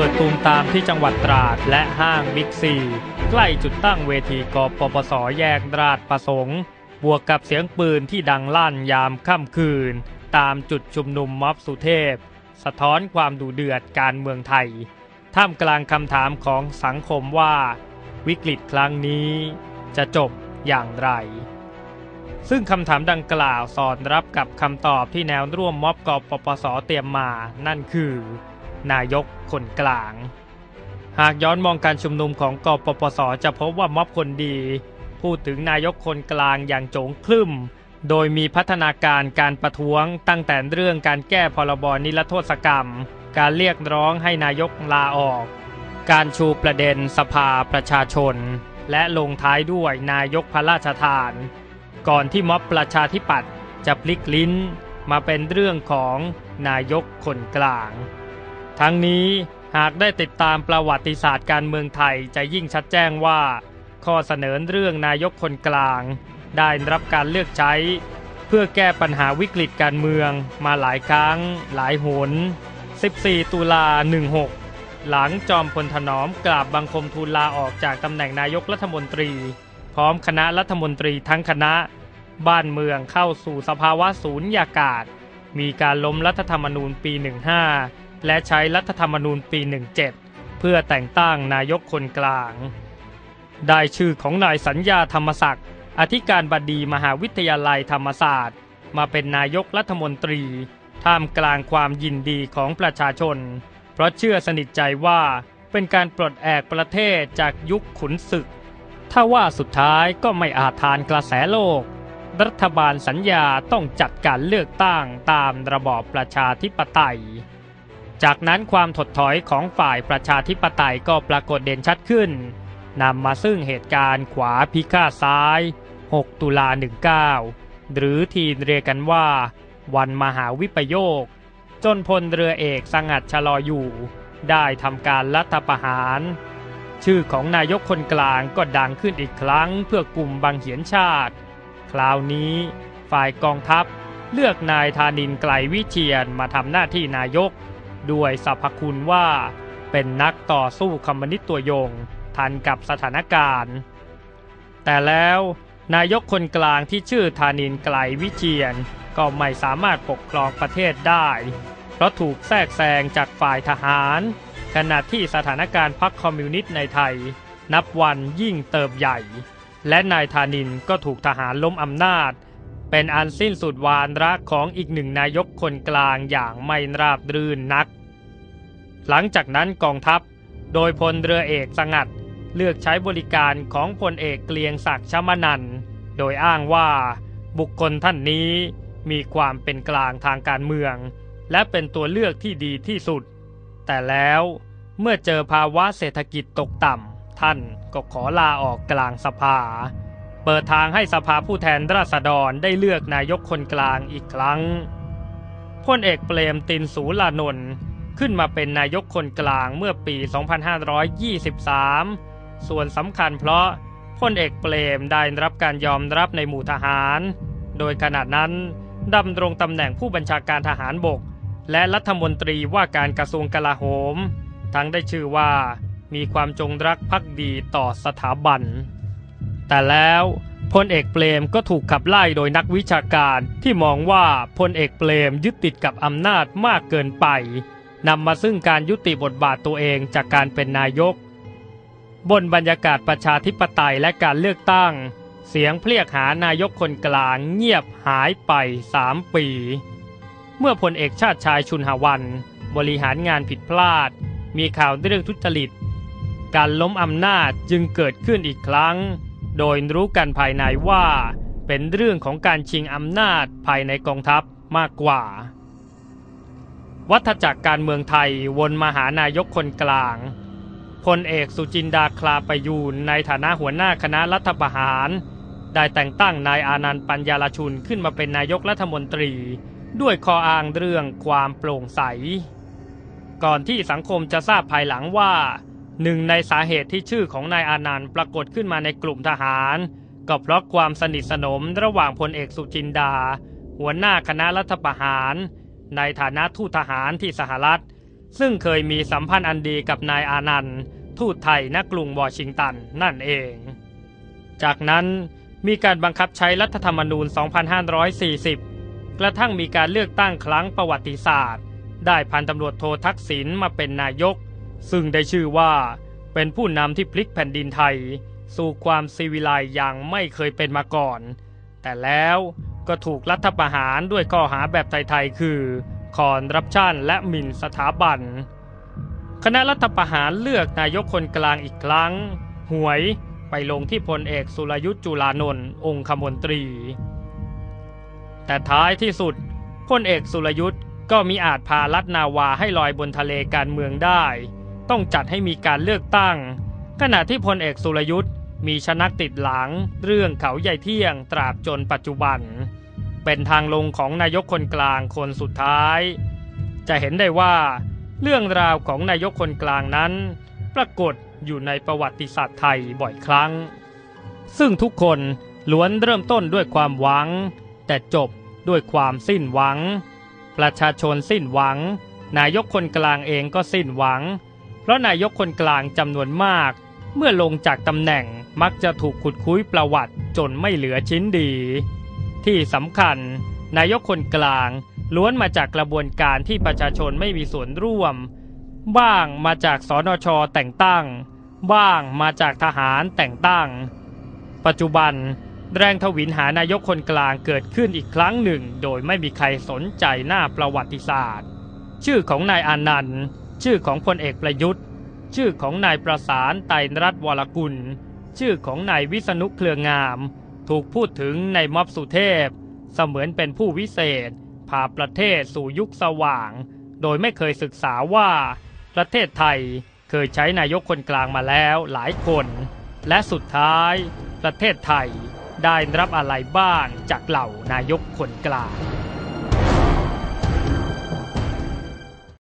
เบิดตูมตามที่จังหวัดตราดและห้างบิ๊กซี ใกล้จุดตั้งเวทีกปปสแยกตราดประสงค์ บวกกับเสียงปืนที่ดังลั่นยามค่ำคืน ตามจุดชุมนุมม็อบสุเทพ สะท้อนความดุเดือดการเมืองไทย ท่ามกลางคำถามของสังคมว่า วิกฤตครั้งนี้ จะจบอย่างไร ซึ่งคำถามดังกล่าวสอดรับกับคำตอบที่แนวร่วมม็อบกปปสเตรียมมา นั่นคือ นายกคนกลาง หากย้อนมองการชุมนุมของกปปสจะพบว่าม็อบคนดี พูดถึงนายกคนกลางอย่างโจงครึ่ม โดยมีพัฒนาการการประท้วงตั้งแต่เรื่องการแก้พรบนิรโทษกรรม การเรียกร้องให้นายกลาออก การชูประเด็นสภาประชาชน และลงท้ายด้วยนายกพระราชทาน ก่อนที่ม็อบประชาธิปัตย์จะพลิกลิ้นมาเป็นเรื่องของนายกคนกลาง ทั้งนี้หากได้ติดตามประวัติศาสตร์การเมืองไทยจะยิ่งชัดแจ้งว่า ข้อเสนอเรื่องนายกคนกลาง ได้รับการเลือกใช้ เพื่อแก้ปัญหาวิกฤตการเมืองมาหลายครั้ง หลายหน 14 ตุลา 16 หลังจอมพลถนอมกราบบังคมทูลลาออกจากตำแหน่งนายกรัฐมนตรี พร้อมคณะรัฐมนตรีทั้งคณะ บ้านเมืองเข้าสู่สภาวะศูนยากาศ มีการล้มรัฐธรรมนูญปี 15 และใช้รัฐธรรมนูญปี 17 เพื่อแต่งตั้งนายกคนกลาง ได้ชื่อของนายสัญญาธรรมศักดิ์อธิการบดีมหาวิทยาลัยธรรมศาสตร์ มาเป็นนายกรัฐมนตรี ท่ามกลางความยินดีของประชาชน เพราะเชื่อสนิทใจว่าเป็นการปลดแอกประเทศจากยุคขุนศึก ถ้าว่าสุดท้ายก็ไม่อาจทานกระแสโลก รัฐบาลสัญญาต้องจัดการเลือกตั้งตามระบอบประชาธิปไตย จากนั้นความถดถอยของฝ่ายประชาธิปไตยก็ปรากฏเด่นชัดขึ้นนำมาซึ่งเหตุการณ์ขวาพิฆาตซ้าย 6 ตุลา 19 หรือที่เรียกกันว่า วันมหาวิปโยค จนพลเรือเอกสังัดชะลออยู่ ได้ทำการรัฐประหาร ชื่อของนายกคนกลางก็ดังขึ้นอีกครั้งเพื่อกลุ่มบางเหียนชาติ คราวนี้ฝ่ายกองทัพเลือกนายธานินไกลวิเชียนมาทำหน้าที่นายก ด้วยสรรพคุณว่า เป็นนักต่อสู้คอมมิวนิสต์ตัวยง ทันกับสถานการณ์ แต่แล้วนายกคนกลางที่ชื่อธานินไกลวิเชียนก็ไม่สามารถปกครองประเทศได้ เพราะถูกแทรกแซงจากฝ่ายทหาร ขณะที่สถานการณ์พรรคคอมมิวนิสต์ในไทย นับวันยิ่งเติบใหญ่ และนายธานินก็ถูกทหารล้มอำนาจ เป็นอันสิ้นสุดวานรักของอีกหนึ่งนายกคนกลางอย่างไม่ราบรื่นนัก หลังจากนั้นกองทัพ โดยพลเรือเอกสงัดเลือกใช้บริการของพลเอกเกลียงศักดิ์ชมนันโดยอ้างว่าบุคคลท่านนี้มีความเป็นกลางทางการเมือง และเป็นตัวเลือกที่ดีที่สุด แต่แล้วเมื่อเจอภาวะเศรษฐกิจตกต่ำท่านก็ขอลาออกกลางสภา เปิดทางให้สภาผู้แทนราษฎรได้เลือกนายกคนกลางอีกครั้งพลเอกเปรมตินสูลานนท์ ขึ้นมาเป็นนายกคนกลางเมื่อปี 2523 ส่วนสำคัญเพราะพลเอกเปรมได้รับการยอมรับในหมู่ทหาร โดยขณะนั้นดำรงตำแหน่งผู้บัญชาการทหารบก และรัฐมนตรีว่าการกระทรวงกลาโหม ทั้งได้ชื่อว่ามีความจงรักภักดีต่อสถาบัน แต่แล้วพลเอกเปรมก็ถูกขับไล่โดยนักวิชาการที่มองว่าพลเอกเปรมยึดติดกับอำนาจมากเกินไป นำมาซึ่งการยุติบทบาทตัวเองจากการเป็นนายก บนบรรยากาศประชาธิปไตยและการเลือกตั้ง เสียงเพลียกหานายกคนกลางเงียบหายไปสามปี เมื่อพลเอกชาติชายชุนหวัน บริหารงานผิดพลาด มีข่าวเรื่องทุจริต การล้มอำนาจจึงเกิดขึ้นอีกครั้ง โดยรู้กันภายในว่าเป็นเรื่องของการชิงอำนาจภายในกองทัพมากกว่า วัฏจักรการเมืองไทยวนมาหานายกคนกลางพลเอกสุจินดาคลาประยูนในฐานะหัวหน้าคณะรัฐประหาร ได้แต่งตั้งนายอานันต์ปัญญาลชุนขึ้นมาเป็นนายกรัฐมนตรี ด้วยข้ออ้างเรื่องความโปร่งใส ก่อนที่สังคมจะทราบภายหลังว่าหนึ่งในสาเหตุที่ชื่อของนายอานันต์ปรากฏขึ้นมาในกลุ่มทหาร ก็เพราะความสนิทสนมระหว่างพลเอกสุจินดา หัวหน้าคณะรัฐประหาร ในฐานะทูตทหารที่สหรัฐ ซึ่งเคยมีสัมพันธ์อันดีกับนายอานันต์ ทูตไทยณกรุงวอชิงตันนั่นเอง จากนั้นมีการบังคับใช้รัฐธรรมนูญ 2540 กระทั่งมีการเลือกตั้งครั้งประวัติศาสตร์ ได้พันตำรวจโททักษิณมาเป็นนายก ซึ่งได้ชื่อว่าเป็นผู้นำที่พลิกแผ่นดินไทย สู่ความซีวิไลซ์อย่างไม่เคยเป็นมาก่อน แต่แล้ว ก็ถูกรัฐประหารด้วยข้อหาแบบไทยๆ คือคอนรับชันและหมิ่นสถาบัน คณะรัฐประหารเลือกนายกคนกลางอีกครั้ง หวยไปลงที่พลเอกสุรยุทธ์จุลานนท์องคมนตรี แต่ท้ายที่สุดพลเอกสุรยุทธ์ก็มีอาจพาลัดนาวาให้ลอยบนทะเลการเมืองได้ ต้องจัดให้มีการเลือกตั้ง ขณะที่พลเอกสุรยุทธ์มีชนักติดหลัง เรื่องเขาใหญ่เที่ยงตราบจนปัจจุบัน เป็นทางลงของนายกคนกลางคนสุดท้าย จะเห็นได้ว่า เรื่องราวของนายกคนกลางนั้น ปรากฏอยู่ในประวัติศาสตร์ไทยบ่อยครั้ง ซึ่งทุกคนล้วนเริ่มต้นด้วยความหวัง แต่จบด้วยความสิ้นหวัง ประชาชนสิ้นหวัง นายกคนกลางเองก็สิ้นหวัง เพราะนายกคนกลางจำนวนมาก เมื่อลงจากตำแหน่งมักจะถูกขุดคุยประวัติจนไม่เหลือชิ้นดี ที่สำคัญ นายกคนกลางล้วนมาจากกระบวนการที่ประชาชนไม่มีส่วนร่วม บ้างมาจากสนชแต่งตั้ง บ้างมาจากทหารแต่งตั้ง ปัจจุบันแรงทวินหานายกคนกลางเกิดขึ้นอีกครั้งหนึ่ง โดยไม่มีใครสนใจหน้าประวัติศาสตร์ ชื่อของนายอานันต์ ชื่อของพลเอกประยุทธ์ ชื่อของนายประสานไตรรัตน์วรกุล ชื่อของนายวิษณุเครืองาม ถูกพูดถึงในม็อบสุเทพ เสมือนเป็นผู้วิเศษพาประเทศสู่ยุคสว่าง โดยไม่เคยศึกษาว่า ประเทศไทยเคยใช้นายกคนกลางมาแล้วหลายคน และสุดท้าย ประเทศไทยได้รับอะไรบ้างจากเหล่านายกคนกลาง